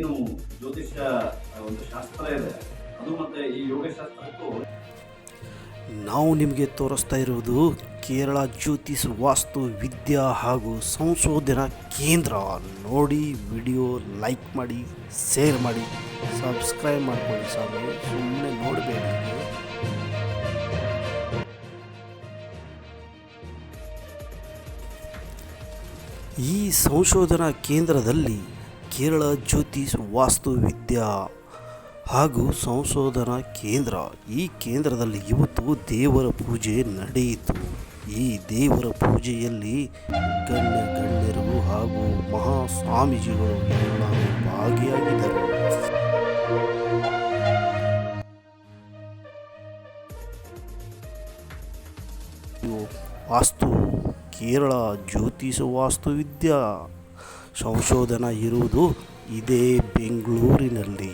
ಏನು ಜ್ಯೋತಿಷ್ಯ ಒಂದು ಶಾಸ್ತ್ರ ಇದೆ. ಅದು ಮತ್ತೆ ಈ ಯೋಗಶಾಸ್ತ್ರಕ್ಕೂ ನಾವು ನಿಮಗೆ ತೋರಿಸ್ತಾ ಇರುವುದು ಕೇರಳ ಜ್ಯೋತಿಷ್ ವಾಸ್ತು ವಿದ್ಯಾ ಹಾಗೂ ಸಂಶೋಧನಾ ಕೇಂದ್ರ. ನೋಡಿ, ವಿಡಿಯೋ ಲೈಕ್ ಮಾಡಿ, ಶೇರ್ ಮಾಡಿ, ಸಬ್ಸ್ಕ್ರೈಬ್ ಮಾಡ್ಕೊಳ್ಳಿ ಸ್ವಾಮಿ. ಸುಮ್ಮನೆ ನೋಡಬೇಕು ಈ ಸಂಶೋಧನಾ ಕೇಂದ್ರದಲ್ಲಿ ಕೇರಳ ಜ್ಯೋತಿಷ್ ವಾಸ್ತು ವಿದ್ಯಾ ಹಾಗೂ ಸಂಶೋಧನಾ ಕೇಂದ್ರ. ಈ ಕೇಂದ್ರದಲ್ಲಿ ಇವತ್ತು ದೇವರ ಪೂಜೆ ನಡೆಯಿತು. ಈ ದೇವರ ಪೂಜೆಯಲ್ಲಿ ಗಣ್ಯ ಗಣ್ಯರು ಹಾಗೂ ಮಹಾ ಸ್ವಾಮೀಜಿಗಳು ಭಾಗಿಯಾಗಿದ್ದರು. ವಾಸ್ತು ಕೇರಳ ಜ್ಯೋತಿಷ ವಾಸ್ತುವಿದ್ಯಾ ಸಂಶೋಧನಾ ಇರುವುದು ಇದೇ ಬೆಂಗಳೂರಿನಲ್ಲಿ.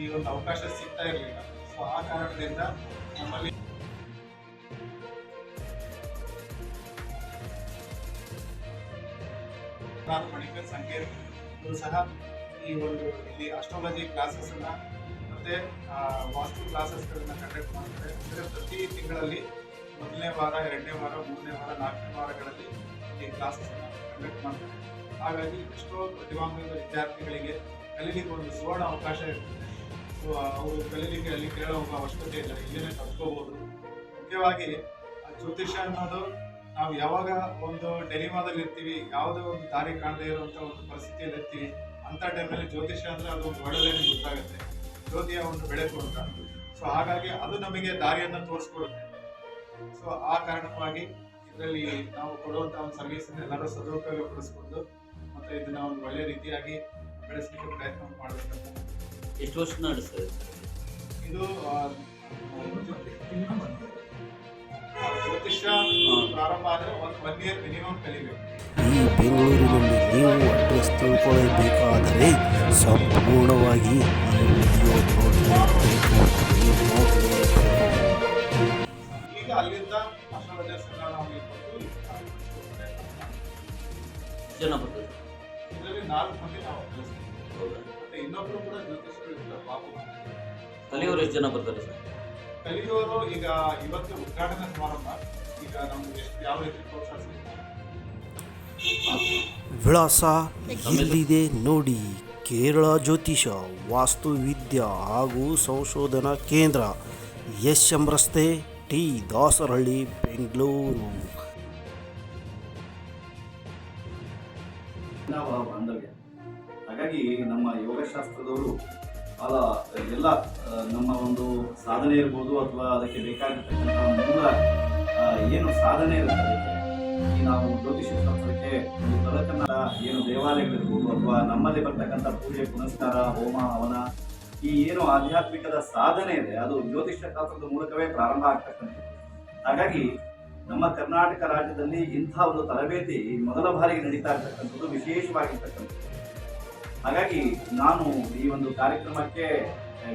ಈ ಒಂದು ಅವಕಾಶ ಸಿಗ್ತಾ ಇರಲಿಲ್ಲ. ಸೊ ಆ ಕಾರಣದಿಂದ ನಮ್ಮಲ್ಲಿ ಮಣಿಕರ್ ಸಂಕೇತ್ ಸಹ ಈ ಒಂದು ಇಲ್ಲಿ ಅಸ್ಟ್ರಾಲಜಿ ಕ್ಲಾಸಸ್ ಅನ್ನ ಮತ್ತೆ ವಾಸ್ತು ಕ್ಲಾಸಸ್ಗಳನ್ನ ಕಂಡಕ್ಟ್ ಮಾಡ್ತಾರೆ. ಅಂದರೆ ಪ್ರತಿ ತಿಂಗಳಲ್ಲಿ ಮೊದಲನೇ ವಾರ, ಎರಡನೇ ವಾರ, ಮೂರನೇ ವಾರ, ನಾಲ್ಕನೇ ವಾರಗಳಲ್ಲಿ ಈ ಕ್ಲಾಸಸ್ ಕಂಡಕ್ಟ್ ಮಾಡ್ತಾರೆ. ಹಾಗಾಗಿ ಎಷ್ಟೋ ಪ್ರತಿಭಾಂಗದ ವಿದ್ಯಾರ್ಥಿಗಳಿಗೆ ಕಲೀಲಿಕ್ಕೆ ಒಂದು ಸುವರ್ಣ ಅವಕಾಶ ಇರ್ತದೆ. ಸೊ ಅವರು ಕಲೀಲಿಕ್ಕೆ ಅಲ್ಲಿ ಕೇಳೋ ಅವಶ್ಯಕತೆ ಇಲ್ಲ. ಇಲ್ಲಿನೇ ಕಲ್ತ್ಕೋಬಹುದು ಮುಖ್ಯವಾಗಿ ಜ್ಯೋತಿಷ್ಯ ಅನ್ನೋದು ನಾವು ಯಾವಾಗ ಒಂದು ಡೆಲಿಮಾದಲ್ಲಿ ಇರ್ತೀವಿ ಯಾವುದೇ ಒಂದು ದಾರಿ ಕಾಣದೇ ಇರುವಂಥ ಒಂದು ಪರಿಸ್ಥಿತಿಯಲ್ಲಿ ಇರ್ತೀವಿ ಅಂಥ ಟೈಮಲ್ಲಿ ಜ್ಯೋತಿಷ್ಯ ಅಂದ್ರೆ ಅದು ಒಂದು ಒಳ್ಳೆಯದೇ ಗೊತ್ತಾಗುತ್ತೆ. ಜ್ಯೋತಿಯ ಒಂದು ಬೆಳಕು ಅಂತ. ಸೊ ಹಾಗಾಗಿ ಅದು ನಮಗೆ ದಾರಿಯನ್ನು ತೋರಿಸ್ಕೊಡುತ್ತೆ. ಸೊ ಆ ಕಾರಣವಾಗಿ ಇದರಲ್ಲಿ ನಾವು ಕೊಡುವಂಥ ಒಂದು ಸರ್ವಿಸ್ ಎಲ್ಲರೂ ಸದುಪಯೋಗ ಪಡಿಸ್ಕೊಂಡು ಮತ್ತೆ ಇದನ್ನ ಒಂದು ಒಳ್ಳೆಯ ರೀತಿಯಾಗಿ ಬೆಳೆಸಲಿಕ್ಕೆ ಪ್ರಯತ್ನ ಮಾಡಬೇಕು. ಎಷ್ಟು ವರ್ಷ ನಡೆಸ್ತದೆ ಇದು? ಜ್ಯೋತಿಷ್ಯ ಪ್ರಾರಂಭ ಆದರೆ ಒಂದು ಒನ್ ಇಯರ್ ಮಿನಿಮಮ್ ಕಲಿಬೇಕು. ಈ ಬೆಂಗಳೂರಿನಲ್ಲಿ ನೀವು ಅಡ್ರೆಸ್ ತಿಳ್ಕೊಳ್ಳಬೇಕಾದರೆ ಸಂಪೂರ್ಣವಾಗಿ ಈ ವಿಡಿಯೋ ಈಗ ಅಲ್ಲಿಂದ ಅಸ್ಟ್ರಾಲಜರ್ಸ್ ಕೊಟ್ಟು. ಜನ ಬರ್ತದೆ ಇದರಲ್ಲಿ ನಾಲ್ಕು ಮಂದಿ ನಾವು ಕಲಿಸ್ತೀವಿ ಹೌದಾ ಮತ್ತೆ ಕೂಡ ಜ್ಯೋತಿಷ್ಯರು ಇರ್ತಾರೆ ಬಾಬು ಅಂತ. ಎಷ್ಟು ಜನ ಬರ್ತಾರೆ ಸರ್? ಕಲಿಯೋರು ಈಗ ಇವತ್ತು ಉದ್ಘಾಟನಾ ಸಮಾರಂಭ. ಈಗ ನಮ್ಗೆ ಎಷ್ಟು ಯಾವ ರೀತಿ ಪ್ರೋತ್ಸಾಹ ವಿಳಾಸ ಇಲ್ಲಿದೆ ನೋಡಿ ಕೇರಳ ಜ್ಯೋತಿಷ ವಾಸ್ತುವಿದ್ಯಾ ಹಾಗೂ ಸಂಶೋಧನಾ ಕೇಂದ್ರ ಎಸ್ ಎಂ ರಸ್ತೆ ಟಿ ದಾಸರಹಳ್ಳಿ ಬೆಂಗಳೂರು. ನಾವು ಬಾಂಧವ್ಯ ಹಾಗಾಗಿ ನಮ್ಮ ಯೋಗಶಾಸ್ತ್ರದವರು ಬಹಳ, ಎಲ್ಲ ನಮ್ಮ ಒಂದು ಸಾಧನೆ ಇರ್ಬೋದು ಅಥವಾ ಅದಕ್ಕೆ ಬೇಕಾಗಿರ್ತಕ್ಕಂಥ ಮೂಲ ಏನು ಸಾಧನೆ ಇರುತ್ತೆ ಈ ನಾವು ಜ್ಯೋತಿಷ್ಯ ಶಾಸ್ತ್ರಕ್ಕೆ ತಳಕನ್ನ ಏನು ದೇವಾಲಯಗಳಿರ್ಬೋದು ಅಥವಾ ನಮ್ಮಲ್ಲಿ ಬರ್ತಕ್ಕಂಥ ಪೂಜೆ, ಪುನಸ್ಕಾರ, ಹೋಮ, ಹವನ, ಈ ಏನು ಆಧ್ಯಾತ್ಮಿಕದ ಸಾಧನೆ ಇದೆ, ಅದು ಜ್ಯೋತಿಷ್ಯ ಶಾಸ್ತ್ರದ ಮೂಲಕವೇ ಪ್ರಾರಂಭ ಆಗ್ತಕ್ಕಂಥದ್ದು. ಹಾಗಾಗಿ ನಮ್ಮ ಕರ್ನಾಟಕ ರಾಜ್ಯದಲ್ಲಿ ಇಂಥ ಒಂದು ತರಬೇತಿ ಮೊದಲ ಬಾರಿಗೆ ನಡೀತಾ ಇರ್ತಕ್ಕಂಥದ್ದು, ವಿಶೇಷವಾಗಿರ್ತಕ್ಕಂಥದ್ದು. ಹಾಗಾಗಿ ನಾನು ಈ ಒಂದು ಕಾರ್ಯಕ್ರಮಕ್ಕೆ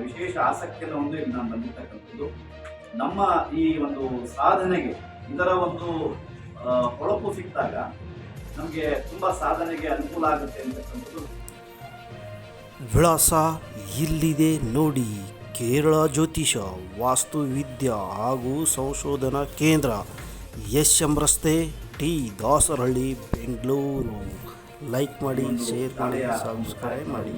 ವಿಶೇಷ ಆಸಕ್ತಿಯನ್ನು ಹೊಂದಿ ನಾನು ಬಂದಿರ್ತಕ್ಕಂಥದ್ದು. ನಮ್ಮ ಈ ಒಂದು ಸಾಧನೆಗೆ ಇದರ ಒಂದು ಹೊಳಪು ಸಿಕ್ಕಿದಾಗ ನಮಗೆ ತುಂಬ ಸಾಧನೆಗೆ ಅನುಕೂಲ ಆಗುತ್ತೆ ಅಂತಕ್ಕಂಥದ್ದು. ವಿಳಾಸ ಇಲ್ಲಿದೆ ನೋಡಿ. ಕೇರಳ ಜ್ಯೋತಿಷ ವಾಸ್ತುವಿದ್ಯಾ ಹಾಗೂ ಸಂಶೋಧನಾ ಕೇಂದ್ರ ಎಸ್ ಎಂ ರಸ್ತೆ ಟಿ ದಾಸರಹಳ್ಳಿ, ಬೆಂಗಳೂರು. ಲೈಕ್ ಮಾಡಿ ಒಂದು ಶೇರ್ ಮಾಡಿ ಶಾಲೆಯ ಸಬ್ಸ್ಕ್ರೈಬ್ ಮಾಡಿ.